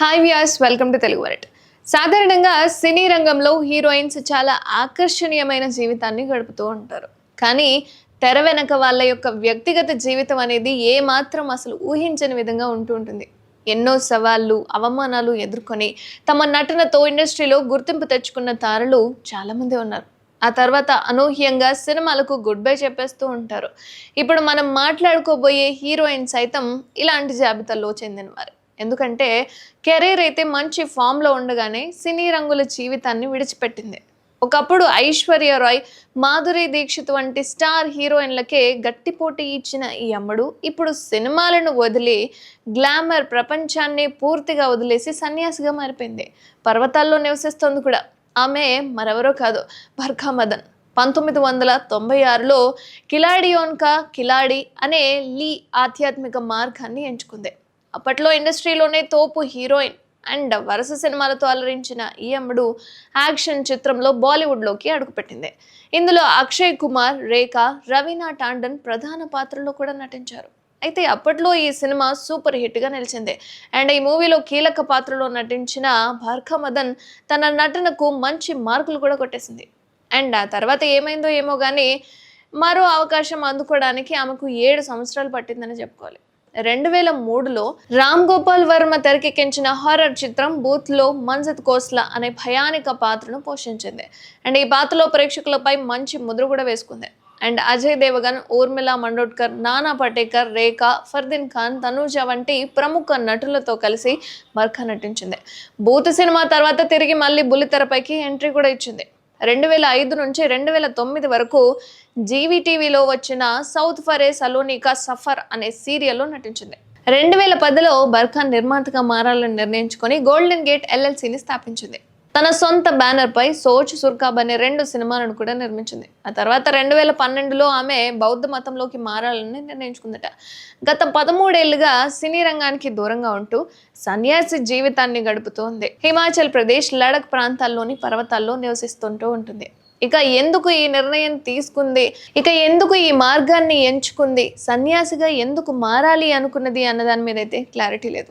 Hi Vyas welcome to Telugu వరట్ సాధారణంగా సినీ రంగంలో heroines చాలా ఆకర్షణీయమైన జీవితాన్ని గడుపుతూ ఉంటారు. కానీ తెర వెనక వాళ్ళ యొక్క వ్యక్తిగత జీవితం అనేది ఏ మాత్రం అసలు ఊహించని విధంగా ఉంటూ ఉంటుంది. ఎన్నో సవాళ్ళు అవమానాలు ఎదుర్కొని తమ నటనతో ఇండస్ట్రీలో గుర్తింపు తెచ్చుకున్న తారలు చాలామంది ఉన్నారు. ఆ తర్వాత అనూహ్యంగా సినిమాలకు గుడ్ బై చెప్పేస్తూ ఉంటారు. ఇప్పుడు మనం మాట్లాడుకోబోయే హీరోయిన్ సైతం ఇలాంటి జాబితాలో చెందినవారు. ఎందుకంటే కెరీర్ అయితే మంచి ఫామ్లో ఉండగానే సినీ రంగుల జీవితాన్ని విడిచిపెట్టింది. ఒకప్పుడు ఐశ్వర్య రాయ్ మాధురి దీక్షిత్ వంటి స్టార్ హీరోయిన్లకే గట్టి పోటీ ఇచ్చిన ఈ అమ్మడు ఇప్పుడు సినిమాలను వదిలి గ్లామర్ ప్రపంచాన్ని పూర్తిగా వదిలేసి సన్యాసిగా మారిపోయింది. పర్వతాల్లో నివసిస్తోంది కూడా. ఆమె మరెవరో కాదు బర్ఖా మదన్. పంతొమ్మిది వందల తొంభై ఆరులో కిలాడియోన్కా కిలాడి అనే లీ ఆధ్యాత్మిక మార్గాన్ని ఎంచుకుంది. అప్పట్లో ఇండస్ట్రీలోనే తోపు హీరోయిన్ అండ్ వరుస సినిమాలతో అలరించిన ఈ అమ్మడు యాక్షన్ చిత్రంలో బాలీవుడ్లోకి అడుగుపెట్టింది. ఇందులో అక్షయ్ కుమార్ రేఖ రవీనా టాండన్ ప్రధాన పాత్రలో కూడా నటించారు. అయితే అప్పట్లో ఈ సినిమా సూపర్ హిట్గా నిలిచింది. అండ్ ఈ మూవీలో కీలక పాత్రలో నటించిన భార్ఖా మదన్ తన నటనకు మంచి మార్కులు కూడా కొట్టేసింది. అండ్ ఆ తర్వాత ఏమైందో ఏమో కానీ మరో అవకాశం అందుకోవడానికి ఆమెకు ఏడు సంవత్సరాలు పట్టిందని చెప్పుకోవాలి. రెండు వేల మూడులో రామ్ గోపాల్ వర్మ తెరకెక్కించిన హారర్ చిత్రం బూత్లో మంజత్ కోస్లా అనే భయానిక పాత్రను పోషించింది. అండ్ ఈ పాత్రలో ప్రేక్షకులపై మంచి ముద్ర కూడా వేసుకుంది. అండ్ అజయ్ దేవగన్ ఊర్మిళ మండోడ్కర్ నానా పటేకర్ రేఖ ఫర్దీన్ ఖాన్ తనూజ వంటి ప్రముఖ నటులతో కలిసి బర్ఖా నటించింది. బూత్ సినిమా తర్వాత తిరిగి మళ్ళీ బుల్లితెరపైకి ఎంట్రీ కూడా ఇచ్చింది. రెండు వేల ఐదు నుంచి రెండు వేల తొమ్మిది వరకు జీవీటీవీలో వచ్చిన సౌత్ ఫరే సలోనికా సఫర్ అనే సీరియల్లో నటించింది. రెండు వేల పదిలో బర్ఖాన్ నిర్మాతగా మారాలని నిర్ణయించుకొని గోల్డెన్ గేట్ ఎల్ఎల్సీని స్థాపించింది. తన సొంత బ్యానర్ పై సోచ్ సుర్కాబ్ అనే రెండు సినిమాలను కూడా నిర్మించింది. ఆ తర్వాత రెండు వేల పన్నెండులో ఆమె బౌద్ధ మతంలోకి మారాలని నిర్ణయించుకుందట. గత పదమూడేళ్ళుగా సినీ రంగానికి దూరంగా ఉంటూ సన్యాసి జీవితాన్ని గడుపుతోంది. హిమాచల్ ప్రదేశ్ లడక్ ప్రాంతాల్లోని పర్వతాల్లో నివసిస్తుంటూ ఉంటుంది. ఇక ఎందుకు ఈ నిర్ణయం తీసుకుంది? ఇక ఎందుకు ఈ మార్గాన్ని ఎంచుకుంది? సన్యాసిగా ఎందుకు మారాలి అనుకున్నది అన్న దాని మీద అయితే క్లారిటీ లేదు.